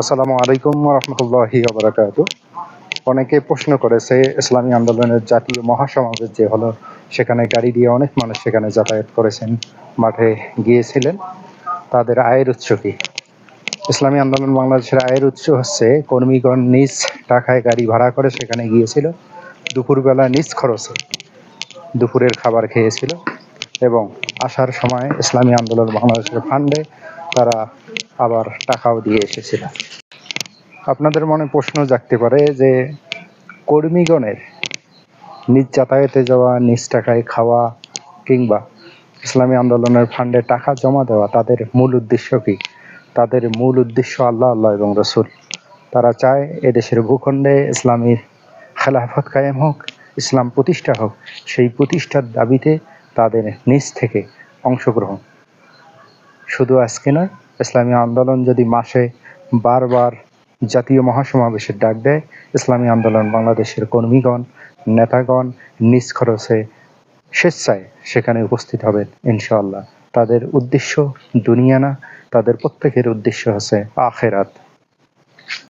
আসসালামু আলাইকুম রহমতুল্লাহি বারাকাতু। অনেকে প্রশ্ন করেছে, ইসলামী আন্দোলনের জাতীয় মহাসমাবেশ যে হলো, সেখানে গাড়ি দিয়ে অনেক মানুষ সেখানে যাতায়াত করেছেন, মাঠে গিয়েছিলেন। তাদের আয়ের উৎস কি? ইসলামী আন্দোলন বাংলাদেশের আয়ের উৎস হচ্ছে, কর্মীগণ নিজ টাকায় গাড়ি ভাড়া করে সেখানে গিয়েছিল, দুপুরবেলা নিজ খরচে দুপুরের খাবার খেয়েছিল এবং আসার সময় ইসলামী আন্দোলন বাংলাদেশের ফান্ডে তারা আবার টাকাও দিয়ে এসেছিল। আপনাদের মনে প্রশ্ন জাগতে পারে যে, কর্মীগণের নিজ যাতায়াতে যাওয়া, নিজ টাকায় খাওয়া কিংবা ইসলামী আন্দোলনের ফান্ডে টাকা জমা দেওয়া, তাদের মূল উদ্দেশ্য কি? তাদের মূল উদ্দেশ্য আল্লাহ আল্লাহ এবং রসুল। তারা চায় এদেশের ভূখণ্ডে ইসলামীর খেলাফত কায়েম হোক, ইসলাম প্রতিষ্ঠা হোক। সেই প্রতিষ্ঠার দাবিতে তাদের নিজ থেকে অংশগ্রহণ শুধু আজকে নয়, ইসলামী আন্দোলন যদি মাসে বারবার জাতীয় মহাসমাবেশের ডাক দেয়, ইসলামী আন্দোলন বাংলাদেশের কর্মীগণ, নেতাগণ নিজ খরচে স্বেচ্ছায় সেখানে উপস্থিত হবেন ইনশাল্লাহ তাদের উদ্দেশ্য দুনিয়া না, তাদের প্রত্যেকের উদ্দেশ্য হচ্ছে আখেরাত।